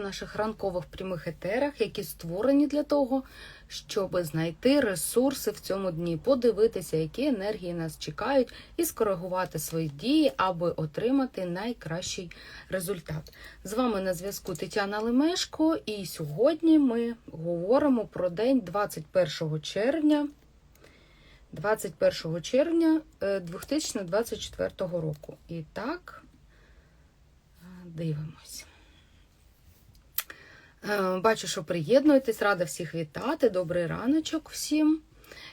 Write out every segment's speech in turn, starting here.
наших ранкових прямих етерах, які створені для того, щоб знайти ресурси в цьому дні, подивитися, які енергії нас чекають, і скоригувати свої дії, аби отримати найкращий результат. З вами на зв'язку Тетяна Лемешко, і сьогодні ми говоримо про день 21 червня. 21 червня е, 2024 року. І так, е, дивимось. Е, Бачу, що приєднуєтесь, рада всіх вітати. Добрий раночок всім.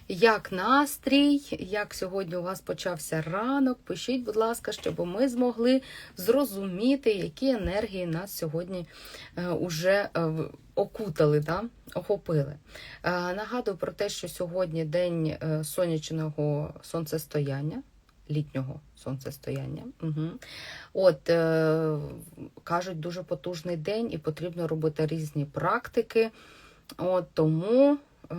Як настрій, як сьогодні у вас почався ранок? Пишіть, будь ласка, щоб ми змогли зрозуміти, які енергії нас сьогодні е, уже е, окутали, да? охопили. Е, Нагадую про те, що сьогодні день е, сонячного сонцестояння, літнього сонцестояння. Угу. От, е, кажуть, дуже потужний день і потрібно робити різні практики. От, тому, е,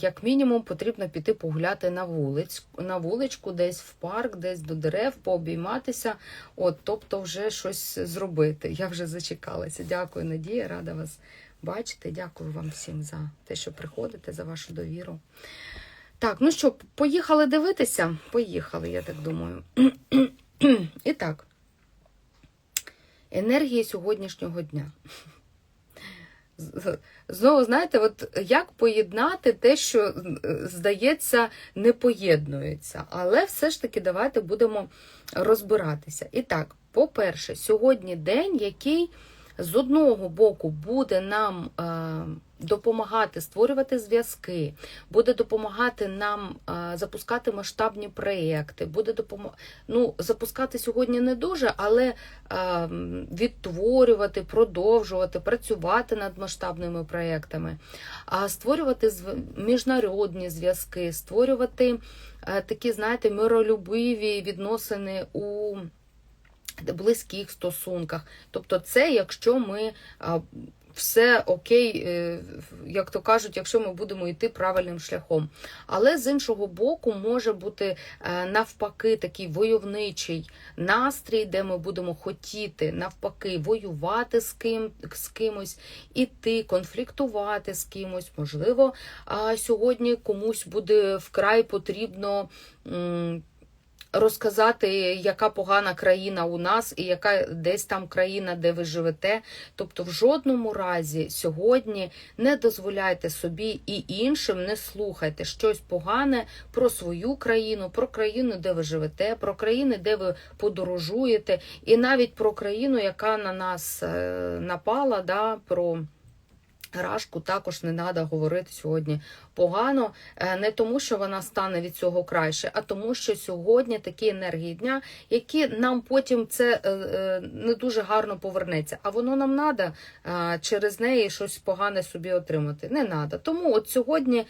як мінімум, потрібно піти погуляти на вулиць, на вуличку, десь в парк, десь до дерев, пообійматися, от, тобто вже щось зробити. Я вже зачекалася. Дякую, Надія, рада вас бачити. Дякую вам всім за те, що приходите, за вашу довіру. Так, ну що, поїхали дивитися? Поїхали, я так думаю. І так, енергії сьогоднішнього дня. Знову, знаєте, от як поєднати те, що е, здається, не поєднується. Але все ж таки давайте будемо розбиратися. І так, по-перше, сьогодні день, який з одного боку буде нам е, допомагати створювати зв'язки, буде допомагати нам е, запускати масштабні проєкти, буде допомагати, ну, запускати сьогодні не дуже, але е, відтворювати, продовжувати, працювати над масштабними проєктами, а створювати міжнародні зв'язки, створювати такі, знаєте, миролюбиві відносини у близьких стосунках. Тобто, це якщо ми все окей, е, як то кажуть, якщо ми будемо йти правильним шляхом. Але з іншого боку, може бути е, навпаки такий войовничий настрій, де ми будемо хотіти навпаки воювати з ким з кимось, іти, конфліктувати з кимось. Можливо, сьогодні комусь буде вкрай потрібно. Розказати, яка погана країна у нас і яка десь там країна, де ви живете. Тобто, в жодному разі сьогодні не дозволяйте собі і іншим не слухайте щось погане про свою країну, про країну, де ви живете, про країни, де ви подорожуєте, і навіть про країну, яка на нас е, напала, да, про. Рашку також не треба говорити сьогодні погано, е, не тому, що вона стане від цього краще, а тому, що сьогодні такі енергії дня, які нам потім це е, е, не дуже гарно повернеться. А воно нам треба через неї щось погане собі отримати. Не треба. Тому от сьогодні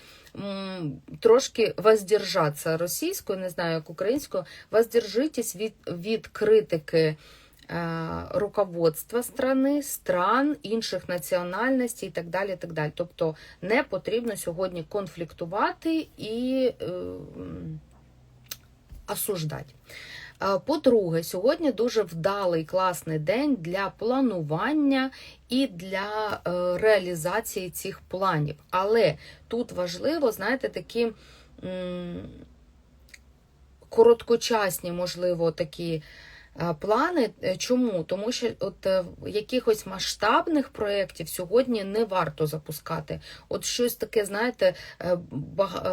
трошки воздержатися російською, не знаю, як українською, воздержитесь від, від критики руководства страни, стран, інших національностей і так далі. так далі. Тобто не потрібно сьогодні конфліктувати і е, осуждати. Е, По-друге, сьогодні дуже вдалий класний день для планування і для е, реалізації цих планів. Але тут важливо, знаєте, такі короткочасні, можливо, такі е, плани. Е, Чому? Тому що от е, якихось масштабних проєктів сьогодні не варто запускати. От щось таке, знаєте, е, е,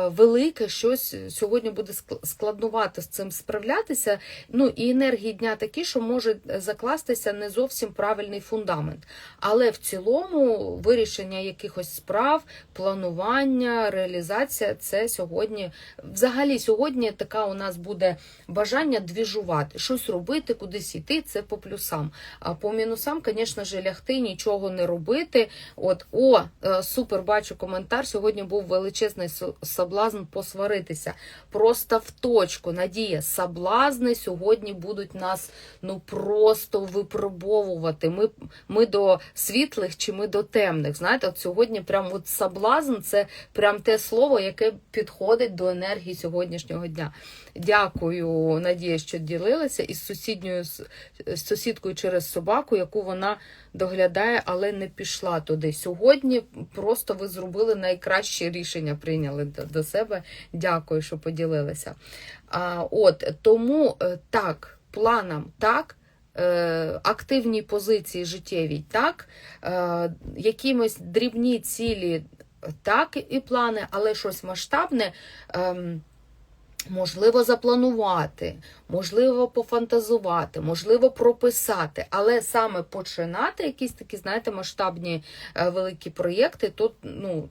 велике, щось сьогодні буде ск- складнувати з цим справлятися. Ну і енергії дня такі, що може закластися не зовсім правильний фундамент. Але в цілому вирішення якихось справ, планування, реалізація це сьогодні. Взагалі, сьогодні така у нас буде бажання двіжувати, щось робити, кудись йти. Це по плюсам. А по мінусам, звісно ж, лягти, нічого не робити. От, о, е, супер, бачу коментар. Сьогодні був величезний со- соблазн посваритися. Просто в точку. Надія, соблазни сьогодні будуть нас ну просто випробовувати. Ми, ми до світлих чи ми до темних. Знаєте, от сьогодні прям от соблазн це прям те слово, яке підходить до енергії сьогоднішнього дня. Дякую, Надія, що ділилася із сусіднього сусідньою з сусідкою через собаку, яку вона доглядає, але не пішла туди. Сьогодні просто ви зробили найкраще рішення, прийняли до, себе. Дякую, що поділилися. А, От тому е, так, планам так. е, Активній позиції життєвій, так, е, якимось дрібні цілі, так і плани, але щось масштабне. Можливо, запланувати, можливо, пофантазувати, можливо, прописати, але саме починати якісь такі, знаєте, масштабні е, великі проєкти, тут ну,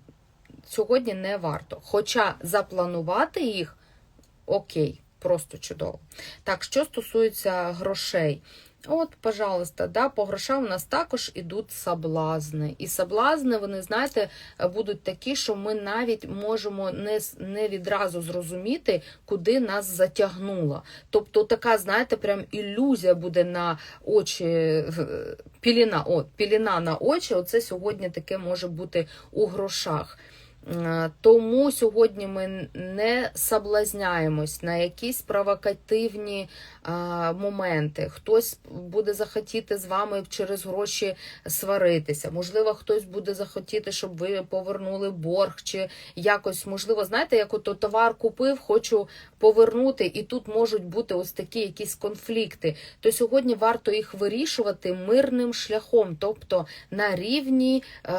сьогодні не варто. Хоча запланувати їх окей, просто чудово. Так, що стосується грошей. От, пожалуйста, да, по грошам у нас також ідуть соблазни. І соблазни, вони, знаєте, будуть такі, що ми навіть можемо не, не відразу зрозуміти, куди нас затягнуло. Тобто така, знаєте, прям ілюзія буде на очі, піліна, от, піліна на очі, оце сьогодні таке може бути у грошах. Е, Тому сьогодні ми не соблазняємось на якісь провокативні моменти. Хтось буде захотіти з вами через гроші сваритися. Можливо, хтось буде захотіти, щоб ви повернули борг, чи якось, можливо, знаєте, як ото товар купив, хочу повернути, і тут можуть бути ось такі якісь конфлікти. То сьогодні варто їх вирішувати мирним шляхом, тобто на рівні е,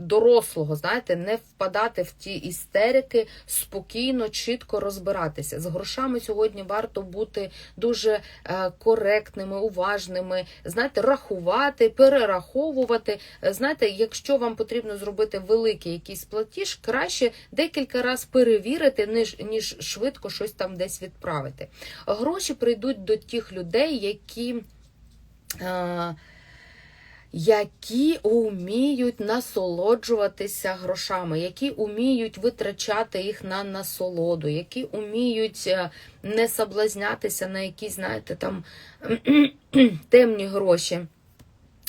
дорослого, знаєте, не впадати в ті істерики, спокійно, чітко розбиратися. З грошами сьогодні варто бути дуже е, коректними, уважними, знаєте, рахувати, перераховувати. Е, Знаєте, якщо вам потрібно зробити великий якийсь платіж, краще декілька разів перевірити, ніж, ніж швидко щось там десь відправити. Гроші прийдуть до тих людей, які. Е, які вміють насолоджуватися грошами, які вміють витрачати їх на насолоду, які вміють е, не соблазнятися на якісь, знаєте, там темні гроші.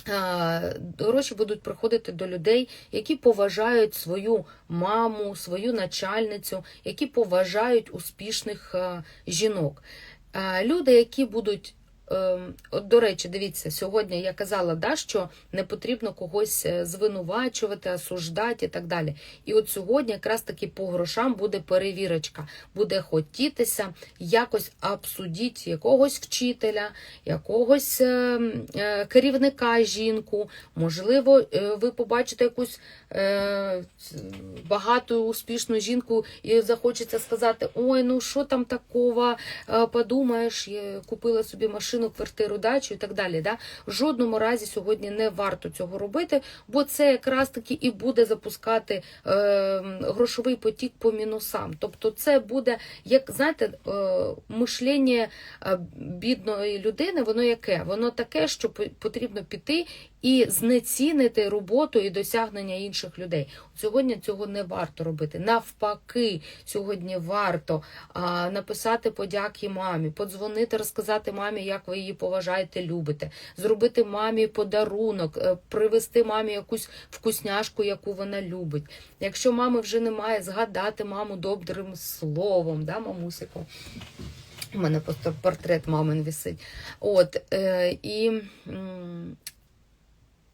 Е, Гроші будуть приходити до людей, які поважають свою маму, свою начальницю, які поважають успішних е, жінок. Люди, які будуть От, до речі, дивіться, сьогодні я казала, да, що не потрібно когось е, звинувачувати, осуждати і так далі. І от сьогодні якраз таки по грошам буде перевірочка, буде хотітися якось обсудити якогось вчителя, якогось е, е, керівника жінку. Можливо, е, ви побачите якусь багату успішну жінку і захочеться сказати: ой, ну що там такого, подумаєш, купила собі машину, квартиру, дачу і так далі. Да? В жодному разі сьогодні не варто цього робити, бо це якраз таки і буде запускати е, грошовий потік по мінусам. Тобто, це буде, як знаєте, е, мишлення е, бідної людини, воно яке? Воно таке, що по- потрібно піти і знецінити роботу і досягнення інших людей. Сьогодні цього не варто робити. Навпаки, сьогодні варто а, написати подяки мамі, подзвонити, розказати мамі, як ви її поважаєте, любите, зробити мамі подарунок, е, привезти мамі якусь вкусняшку, яку вона любить. Якщо мами вже немає, згадати маму добрим словом, да, мамусику. У мене просто портрет мамин висить. От, е, і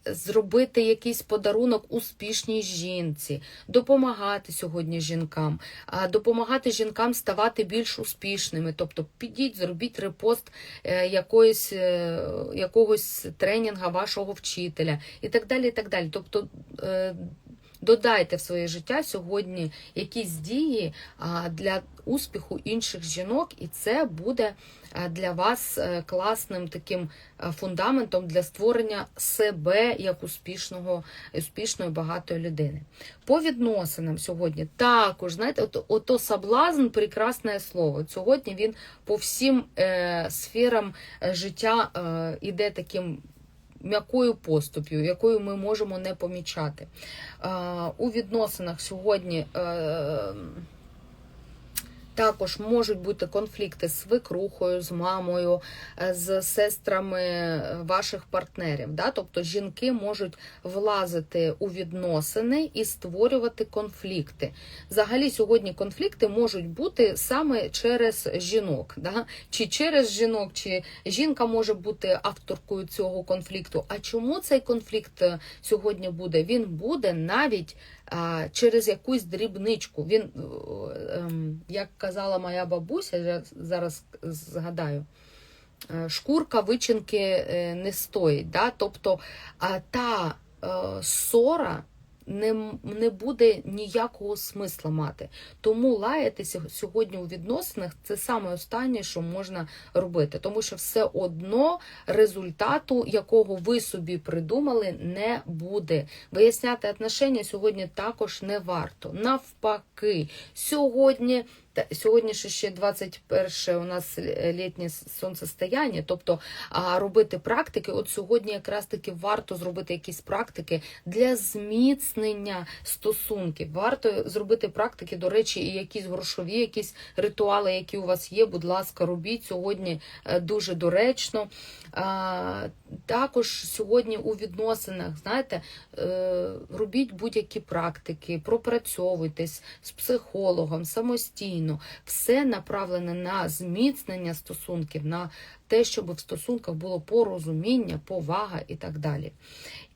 зробити якийсь подарунок успішній жінці, допомагати сьогодні жінкам, допомагати жінкам ставати більш успішними. Тобто підіть, зробіть репост е, якоїсь, е, якогось тренінга вашого вчителя і так далі. І так далі. Тобто е, додайте в своє життя сьогодні якісь дії для успіху інших жінок, і це буде для вас е, класним таким е, фундаментом для створення себе як успішного, успішної багатої людини. По відносинам сьогодні також, знаєте, ото, ото соблазн прекрасне слово. От Сьогодні він по всім е, сферам е, життя е, іде таким м'якою поступ'ю, якою ми можемо не помічати. Е, у відносинах сьогодні. Також можуть бути конфлікти з свекрухою, з мамою, е, з сестрами е, ваших партнерів. Да? Тобто жінки можуть влазити у відносини і створювати конфлікти. Взагалі, сьогодні конфлікти можуть бути саме через жінок, да? чи через жінок, чи жінка може бути авторкою цього конфлікту. А чому цей конфлікт е, сьогодні буде? Він буде навіть а, через якусь дрібничку. Він, е, ем, як казала моя бабуся, я зараз згадаю. е, Шкурка вичинки е, не стоїть. Да? Тобто та ссора не, не буде ніякого смисла мати. Тому лаятися сьогодні у відносинах це саме останнє, що можна робити. Тому що все одно результату, якого ви собі придумали, не буде. Виясняти отношення сьогодні також не варто. Навпаки, сьогодні. Сьогодні ще 21 у нас літнє сонцестояння, тобто робити практики. От сьогодні якраз таки варто зробити якісь практики для зміцнення стосунків. Варто зробити практики, до речі, і якісь грошові, якісь ритуали, які у вас є. Будь ласка, робіть сьогодні е, дуже доречно. Також сьогодні у відносинах, знаєте, е, робіть будь-які практики, пропрацьовуйтесь з психологом самостійно. Все направлене на зміцнення стосунків, на те, щоб в стосунках було порозуміння, повага і так далі.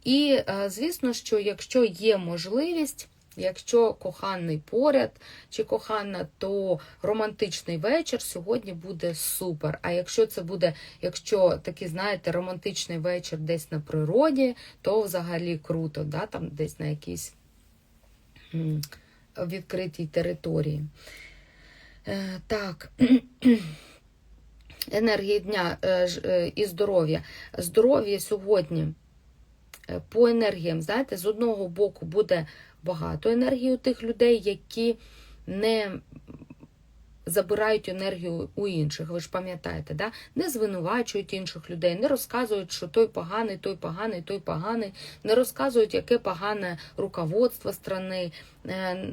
І е, звісно, що якщо є можливість. Якщо коханий поряд чи кохана, то романтичний вечір сьогодні буде супер. А якщо це буде, якщо такий, знаєте, романтичний вечір десь на природі, то взагалі круто, да? там десь на якійсь відкритій території. Е, так. Енергії дня е, е, і здоров'я. Здоров'я сьогодні по енергіям, знаєте, з одного боку буде багато енергії у тих людей, які не забирають енергію у інших. Ви ж пам'ятаєте, да? не звинувачують інших людей, не розказують, що той поганий, той поганий, той поганий, не розказують, яке погане руководство страни. е,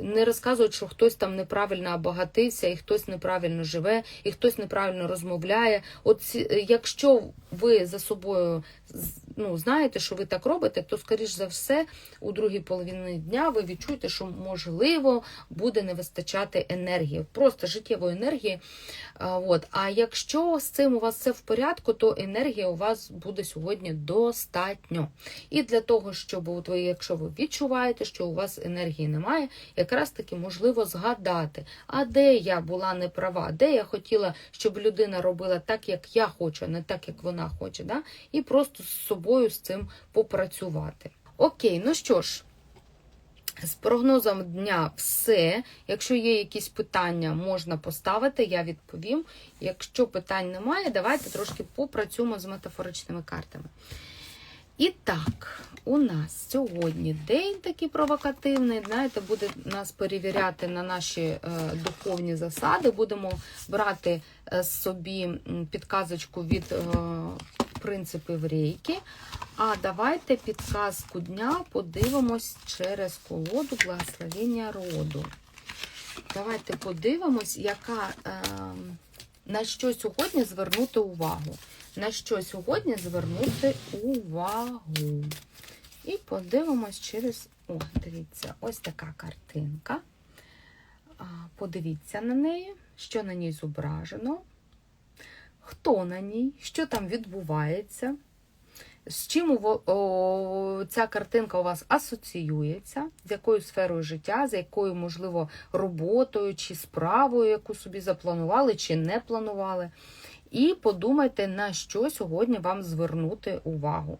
Не розказують, що хтось там неправильно обагатився, і хтось неправильно живе, і хтось неправильно розмовляє. От якщо ви за собою ну, знаєте, що ви так робите, то, скоріш за все, у другій половині дня ви відчуєте, що можливо буде не вистачати енергії, просто життєвої енергії. От. А якщо з цим у вас все в порядку, то енергія у вас буде сьогодні достатньо. І для того, щоб от ви, якщо ви відчуваєте, що у вас енергії немає, якраз таки можливо згадати, а де я була неправа, де я хотіла, щоб людина робила так, як я хочу, а не так, як вона хоче. Да? І просто з собою з цим попрацювати. Окей, ну що ж. З прогнозом дня все. Якщо є якісь питання, можна поставити, я відповім. Якщо питань немає, давайте трошки попрацюємо з метафоричними картами. І так, у нас сьогодні день такий провокативний. Знаєте, буде нас перевіряти на наші е, духовні засади. Будемо брати е, собі підказочку від е, принципів рейки. А давайте підказку дня подивимось через колоду благословення роду. Давайте подивимось, яка, е, на що сьогодні звернути увагу. На що сьогодні звернути увагу. І подивимось через. О, дивіться, ось така картинка. Подивіться на неї, що на ній зображено, хто на ній, що там відбувається, з чим ця картинка у вас асоціюється, з якою сферою життя, з якою, можливо, роботою чи справою, яку собі запланували чи не планували. І подумайте, на що сьогодні вам звернути увагу.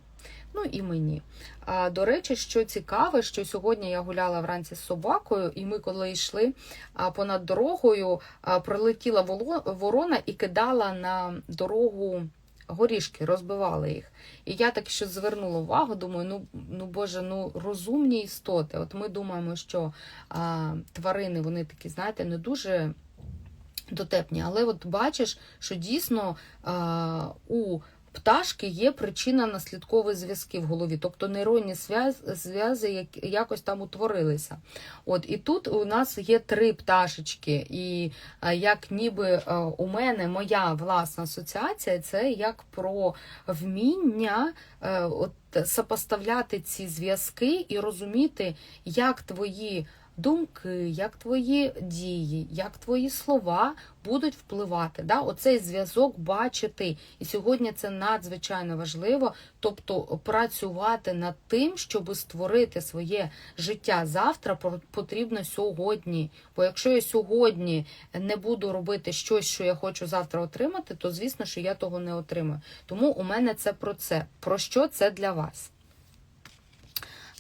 Ну і мені. А, до речі, що цікаве, що сьогодні я гуляла вранці з собакою, і ми, коли йшли понад дорогою, прилетіла ворона і кидала на дорогу горішки, розбивала їх. І я так ще звернула увагу, думаю, ну, ну боже, ну розумні істоти. От ми думаємо, що а, тварини вони такі, знаєте, не дуже дотепні. Але от бачиш, що дійсно а, у пташки є причинно-наслідкові зв'язки в голові, тобто нейронні зв'язи як- якось там утворилися. От і тут у нас є три пташечки, і е, як ніби е, у мене моя власна асоціація, це як про вміння е, от, сопоставляти ці зв'язки і розуміти, як твої думки, як твої дії, як твої слова будуть впливати. Да? Оцей зв'язок бачити. І сьогодні це надзвичайно важливо, тобто працювати над тим, щоб створити своє життя завтра, потрібно сьогодні. Бо якщо я сьогодні не буду робити щось, що я хочу завтра отримати, то звісно, що я того не отримаю. Тому у мене це про це. Про що це для вас?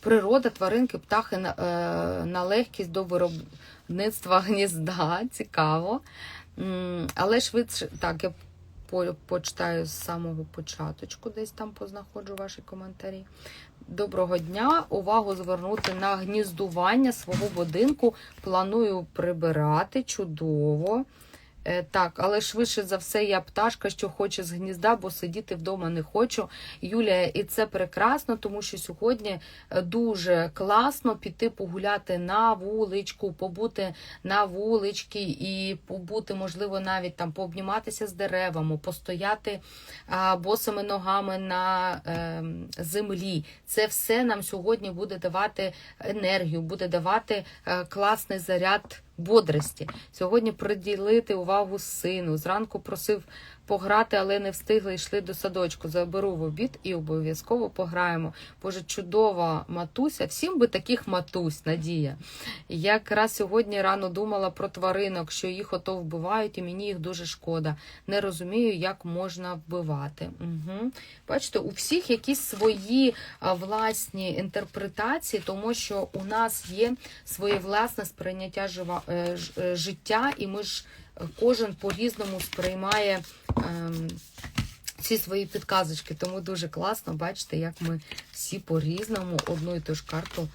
Природа, тваринки, птахи на, е, на легкість до виробництва гнізда. Цікаво. Але швидше, так, я почитаю з самого початочку, десь там познаходжу ваші коментарі. Доброго дня! Увагу звернути на гніздування свого будинку. Планую прибирати чудово. Е, Так, але швидше за все я пташка, що хоче з гнізда, бо сидіти вдома не хочу. Юлія, і це прекрасно, тому що сьогодні е, дуже класно піти погуляти на вуличку, побути на вуличці і побути, можливо, навіть там пообніматися з деревами, постояти босими ногами на е, землі. Це все нам сьогодні буде давати енергію, буде давати е, класний заряд бодрості. Сьогодні приділити увагу сину. Зранку просив пограти, але не встигли, йшли до садочку. Заберу в обід і обов'язково пограємо. Боже, чудова матуся. Всім би таких матусь, Надія. Якраз сьогодні рано думала про тваринок, що їх ото вбивають, і мені їх дуже шкода. Не розумію, як можна вбивати. Угу. Бачите, у всіх якісь свої власні інтерпретації, тому що у нас є своє власне сприйняття е, е, життя, і ми ж кожен по-різному сприймає. ем, ці свої підказочки, тому дуже класно бачите, як ми всі по-різному одну і ту ж карту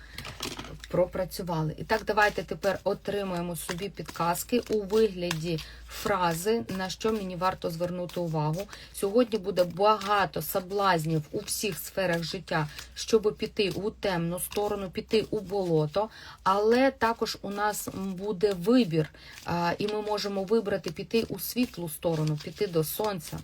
пропрацювали. І так, давайте тепер отримаємо собі підказки у вигляді фрази, на що мені варто звернути увагу. Сьогодні буде багато соблазнів у всіх сферах життя, щоб піти у темну сторону, піти у болото, але також у нас буде вибір, і ми можемо вибрати піти у світлу сторону, піти до сонця.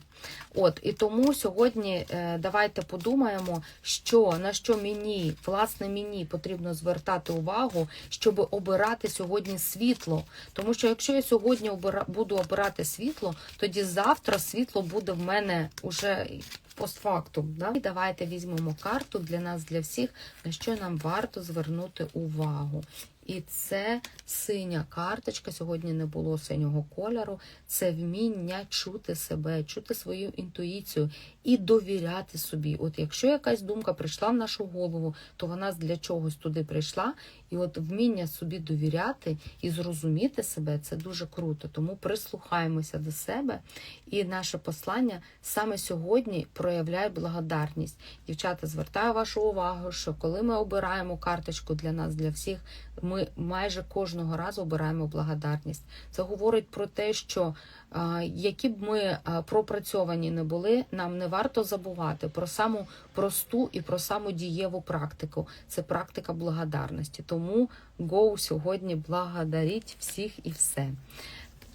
От і тому сьогодні е, давайте подумаємо, що на що мені, власне, мені потрібно звертати увагу, щоб обирати сьогодні світло. Тому що якщо я сьогодні буду обирати світло, тоді завтра світло буде в мене уже постфактум. Да? І давайте візьмемо карту для нас, для всіх, на що нам варто звернути увагу. І це синя карточка. Сьогодні не було синього кольору. Це вміння чути себе, чути свою інтуїцію і довіряти собі. От якщо якась думка прийшла в нашу голову, то вона для чогось туди прийшла. І от вміння собі довіряти і зрозуміти себе це дуже круто. Тому прислухаємося до себе. І наше послання саме сьогодні проявляє благодарність. Дівчата, звертаю вашу увагу, що коли ми обираємо карточку для нас, для всіх, ми майже кожного разу обираємо благодарність. Це говорить про те, що які б ми пропрацьовані не були, нам не варто забувати про саму просту і про саму дієву практику. Це практика благодарності. Тому гоу сьогодні благодаріть всіх і все.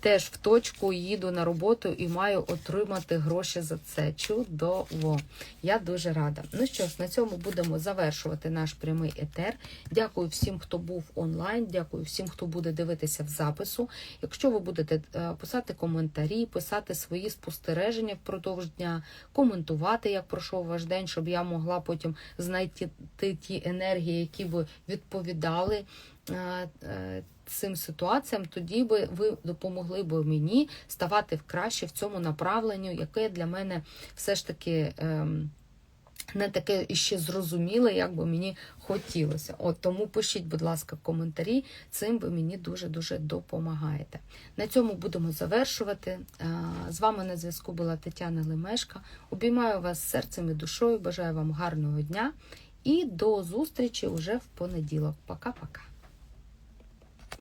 Теж в точку їду на роботу і маю отримати гроші за це. Чудово! Я дуже рада. Ну що ж, на цьому будемо завершувати наш прямий етер. Дякую всім, хто був онлайн. Дякую всім, хто буде дивитися в запису. Якщо ви будете е, писати коментарі, писати свої спостереження впродовж дня, коментувати, як пройшов ваш день, щоб я могла потім знайти ті енергії, які би відповідали. Е, е, Цим ситуаціям, тоді би ви допомогли би мені ставати краще в цьому направленню, яке для мене все ж таки ем, не таке іще зрозуміле, як би мені хотілося. От тому пишіть, будь ласка, коментарі. Цим ви мені дуже дуже допомагаєте. На цьому будемо завершувати. Е, З вами на зв'язку була Тетяна Лемешка. Обіймаю вас серцем і душою. Бажаю вам гарного дня і до зустрічі уже в понеділок. Пока-пока.